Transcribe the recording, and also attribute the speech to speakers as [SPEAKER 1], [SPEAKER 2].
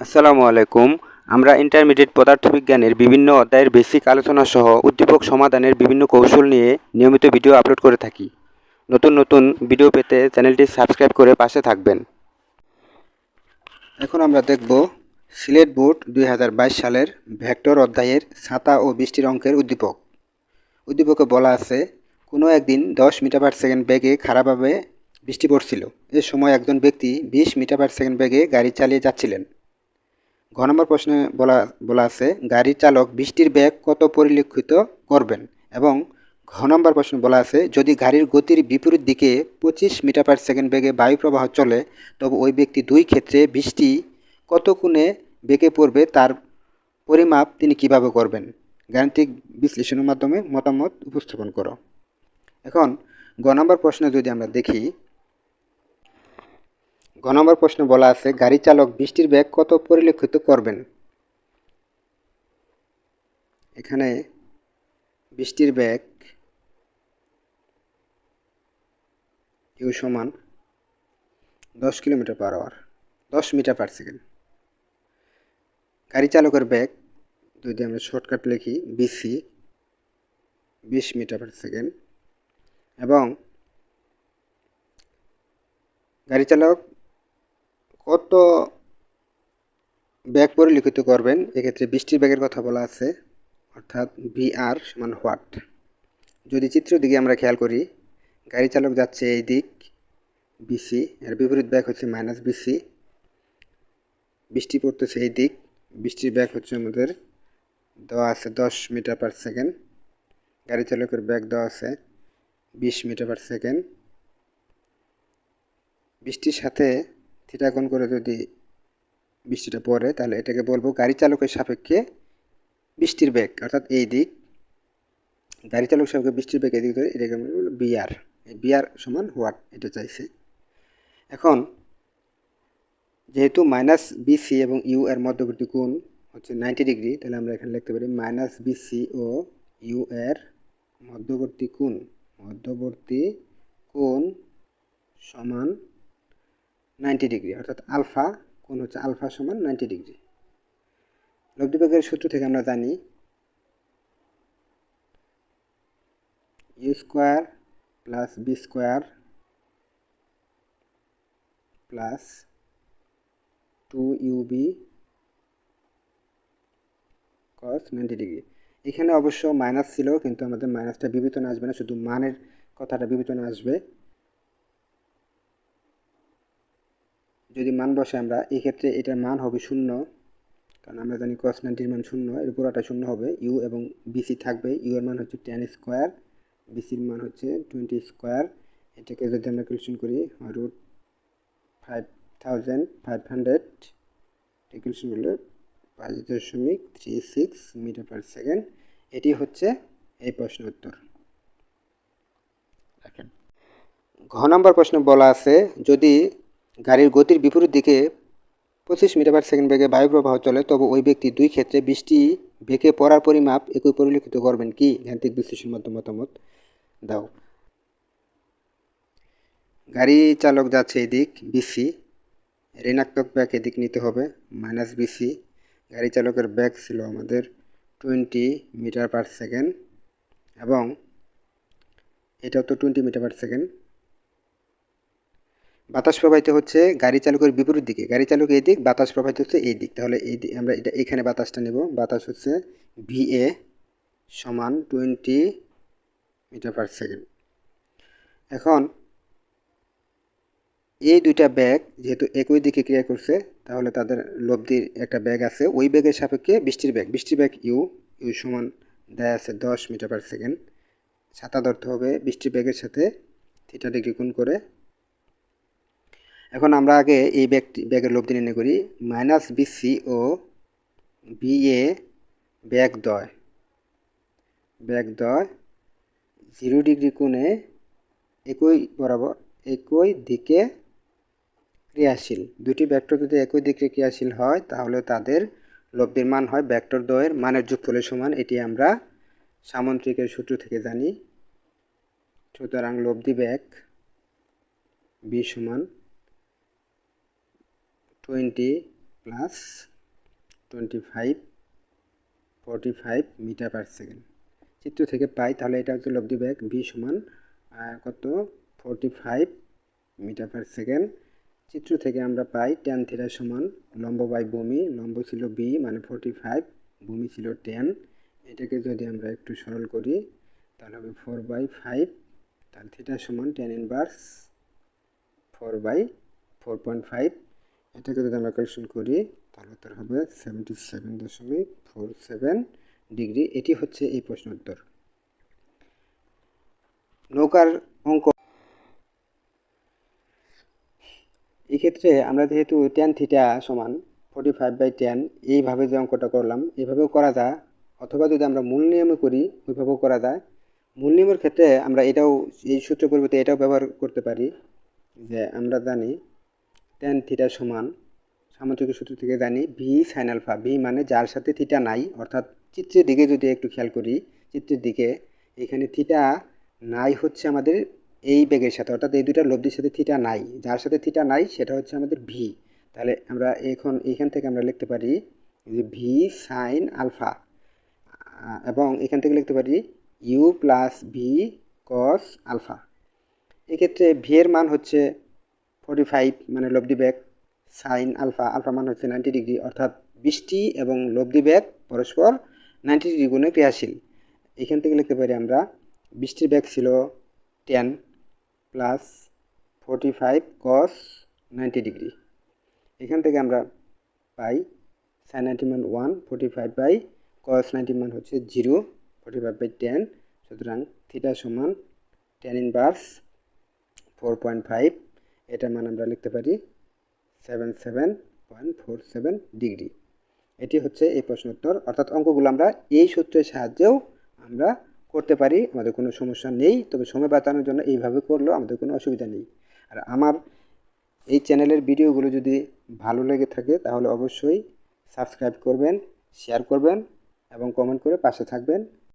[SPEAKER 1] আসসালামু আলাইকুম। আমরা ইন্টারমিডিয়েট পদার্থবিজ্ঞানের বিভিন্ন অধ্যায়ের বেসিক আলোচনা সহ উদ্দীপক সমাধানের বিভিন্ন কৌশল নিয়ে নিয়মিত ভিডিও আপলোড করে থাকি। নতুন নতুন ভিডিও পেতে চ্যানেলটি সাবস্ক্রাইব করে পাশে থাকবেন। এখন আমরা দেখব সিলেট বোর্ড দুই হাজার বাইশ সালের ভেক্টর অধ্যায়ের ছাতা ও বৃষ্টির অঙ্কের উদ্দীপক। উদ্দীপকে বলা আছে, কোনো একদিন দশ মিটার পার সেকেন্ড বেগে খারাপভাবে বৃষ্টি পড়ছিল। এ সময় একজন ব্যক্তি বিশ মিটার পার সেকেন্ড বেগে গাড়ি চালিয়ে যাচ্ছিলেন। ঘ নম্বর প্রশ্নে বলা বলা আছে, গাড়ির চালক বৃষ্টির বেগ কত পরিলক্ষিত করবেন? এবং ঘ নম্বর প্রশ্নে বলা আছে, যদি গাড়ির গতির বিপরীত দিকে পঁচিশ মিটার পার সেকেন্ড বেগে বায়ু প্রবাহ চলে, তবে ওই ব্যক্তি দুই ক্ষেত্রে বৃষ্টি কত কোণে বেগে পড়বে তার পরিমাপ তিনি কীভাবে করবেন? গাণিতিক বিশ্লেষণের মাধ্যমে মতামত উপস্থাপন করো। এখন গ নম্বর প্রশ্নে যদি আমরা দেখি গ নম্বর প্রশ্নে বলা আছে, গাড়ি চালক বৃষ্টির ব্যাগ কত পরিলক্ষিত করবেন? এখানে বৃষ্টির ব্যাগ ইউ সমান দশ কিলোমিটার পার আওয়ার দশ মিটার পার সেকেন্ড গাড়ি চালকের ব্যাগ যদি আমরা শর্টকাট লিখি বিসি বিশ মিটার পার সেকেন্ড এবং গাড়ি চালক কত ব্যাগ পরিলিখিত করবেন? এক্ষেত্রে বৃষ্টির ব্যাগের কথা বলা আছে, অর্থাৎ ভি আর সমান হোয়াট যদি চিত্র দিকে আমরা খেয়াল করি, গাড়ি চালক যাচ্ছে এই দিক বিসি এর বিপরীত ব্যাগ হচ্ছে মাইনাস বিসি বৃষ্টি পড়তেছে এই দিক, বৃষ্টির ব্যাগ হচ্ছে আমাদের দেওয়া আছে দশ মিটার পার সেকেন্ড গাড়ি চালকের ব্যাগ দেওয়া আছে বিশ মিটার পার সেকেন্ড বৃষ্টির সাথে থিটা কোণ করে যদি বৃষ্টিটা পড়ে, তাহলে এটাকে বলব গাড়ি চালকের সাপেক্ষে বৃষ্টির বেগ, অর্থাৎ এই দিক, গাড়ি চালক সাপেক্ষে বৃষ্টির বেগ এই দিক ধরে এটাকে বলব বিআর এই বিআর সমান হোয়াট এটা চাইছে। এখন যেহেতু মাইনাস বিসি এবং ইউ এর মধ্যবর্তী কোণ হচ্ছে নাইনটি ডিগ্রি তাহলে আমরা এখানে লিখতে পারি মাইনাস বিসি ও ইউ এর মধ্যবর্তী কোণ মধ্যবর্তী কোণ সমান নাইনটি ডিগ্রি, অর্থাৎ আলফা কোন হচ্ছে আলফা সমান নাইনটি ডিগ্রি। লব্ধিবেগের সূত্র থেকে আমরা জানি U square plus B square plus two UB cos ninety degree এখানে অবশ্য মাইনাস ছিল, কিন্তু আমাদের মাইনাসটা বিবেচনা আসবে না, শুধু মানের কথাটা বিবেচনা আসবে। যদি মান বসে আমরা এই ক্ষেত্রে এটার মান হবে শূন্য কারণ আমরা জানি কস নাইনটির মান শূন্য এর পুরোটা শূন্য হবে ইউ এবং বিসি থাকবে ইউ এর মান হচ্ছে টেন স্কোয়ার বিসির মান হচ্ছে টোয়েন্টি স্কোয়ার এটাকে যদি আমরা ক্যালকুলেশন করি root five thousand five hundred calculation করলে পাঁচ দশমিক three six metre per second এটি হচ্ছে এই প্রশ্নের উত্তর। ঘ নম্বর প্রশ্ন বলা আছে যদি গাড়ির গতির বিপরীত দিকে পঁচিশ মিটার পার সেকেন্ড বেগে বায়ু প্রবাহ চলে, তবে ওই ব্যক্তি দুই ক্ষেত্রে বৃষ্টি বেগে পড়ার পরিমাপ একই পরিলক্ষিত করবেন কি? গাণিতিক বিশ্লেষণ মাধ্যমে মতামত দাও। গাড়ি চালক যাচ্ছে এদিক বিসি ঋণাত্মক ব্যাগ এদিক নিতে হবে মাইনাস বিসি গাড়ি চালকের ব্যাগ ছিল আমাদের টোয়েন্টি মিটার পার সেকেন্ড এবং এটাও তো টোয়েন্টি মিটার পার সেকেন্ড বাতাস প্রবাহিত হচ্ছে গাড়ি চালকের বিপরীত দিকে। গাড়ি চালক এই দিক, বাতাস প্রবাহিত হচ্ছে এই দিক। তাহলে এই দিক আমরা এটা এখানে বাতাসটা নেব। বাতাস হচ্ছে ভিএ সমান টোয়েন্টি মিটার পার সেকেন্ড এখন এই দুইটা ব্যাগ যেহেতু একই দিকে ক্রিয়া করছে, তাহলে তাদের লব্ধির একটা ব্যাগ আছে। ওই ব্যাগের সাপেক্ষে বৃষ্টির ব্যাগ। বৃষ্টির ব্যাগ ইউ ইউ সমান দেয় আছে দশ মিটার পার সেকেন্ড ছাতা ধরতে হবে বৃষ্টির ব্যাগের সাথে থিটা ডিগ্রি গুণ করে এখন আমরা আগে এই ব্যাগটি ব্যাগের লব্ধি নির্ণয় করি। মাইনাস বিসি ও বিএ ব্যাগ দয়। ব্যাগ দয় জিরো ডিগ্রি কোণে একই বরাবর একই দিকে ক্রিয়াশীল। দুটি ভেক্টর যদি একই দিকে ক্রিয়াশীল হয়, তাহলে তাদের লব্ধির মান হয় ভেক্টর দ্বয়ের মানের যোগফলের সমান। এটি আমরা সামন্ত্রিকের সূত্র থেকে জানি। সুতরাং লব্ধি ব্যাগ বি সমান twenty plus twenty five forty five metre per second চিত্র থেকে পাই, তাহলে এটা হচ্ছে লব্ধি ব্যাগ ভি সমান কত? Forty five metre per second চিত্র থেকে আমরা পাই টেন থিটা সমান লম্ব বাই ভূমি, লম্ব ছিল বি মানে ফর্টি ফাইভ ভূমি ছিল টেন এটাকে যদি আমরা একটু সরল করি, তাহলে হবে ফোর বাই ফাইভ তাহলে থিটা সমান tan inverse four by four point five এটাকে যদি আমরা ক্যালকুলেশন করি তাহলে উত্তর হবে সেভেন্টি সেভেন দশমিক ফোর সেভেন ডিগ্রি এটি হচ্ছে এই প্রশ্ন উত্তর। নৌকার অঙ্ক। এক্ষেত্রে আমরা যেহেতু টেন থিটা সমান ফোর্টি ফাইভ বাই টেন এইভাবে যে অঙ্কটা করলাম এইভাবেও করা যায়। অথবা যদি আমরা মূল নিয়মে করি, ওইভাবেও করা যায়। মূল নিয়মের ক্ষেত্রে আমরা এটাও, এই সূত্র পরিবর্তে এটাও ব্যবহার করতে পারি যে আমরা জানি টেন থিটা সমান সামুদ্রিক সূত্র থেকে জানি ভি সাইন আলফা ভি মানে যার সাথে থিটা নাই, অর্থাৎ চিত্রের দিকে যদি একটু খেয়াল করি, চিত্রের দিকে, এখানে থিটা নাই হচ্ছে আমাদের এই বেগের সাথে, অর্থাৎ এই দুইটা লব্ধির সাথে থিটা নাই, যার সাথে থিটা নাই সেটা হচ্ছে আমাদের ভি তাহলে আমরা এখন এইখান থেকে আমরা লিখতে পারি যে ভি সাইন আলফা এবং এখান থেকে লিখতে পারি U plus V cos alpha এক্ষেত্রে ভি এর মান হচ্ছে ফর্টি ফাইভ মানে লব্ধি ব্যাগ সাইন আলফা আলফা মান হচ্ছে নাইনটি ডিগ্রি অর্থাৎ বৃষ্টি এবং লব্ধি ব্যাগ পরস্পর নাইনটি ডিগ্রি গুণে ক্রিয়াশীল। এখান থেকে লিখতে পারি আমরা, বৃষ্টির ব্যাগ ছিল ten plus forty five cos ninety degree এখান থেকে আমরা পাই সাইন নাইনটি মান one forty five by cos ninety মান হচ্ছে zero forty five by ten সুতরাং থিটা সমান tan inverse four point five এটার মান আমরা লিখতে পারি seven seven point four seven degree এটি হচ্ছে এই প্রশ্ন উত্তর। অর্থাৎ অঙ্কগুলো আমরা এই সূত্রের সাহায্যেও আমরা করতে পারি। আমাদের কোনো সমস্যা নেই। তবে সময় বাঁচানোর জন্য এইভাবে করলেও আমাদের কোনো অসুবিধা নেই। আর আমার এই চ্যানেলের ভিডিওগুলো যদি ভালো লেগে থাকে, তাহলে অবশ্যই সাবস্ক্রাইব করবেন, শেয়ার করবেন এবং কমেন্ট করে পাশে থাকবেন।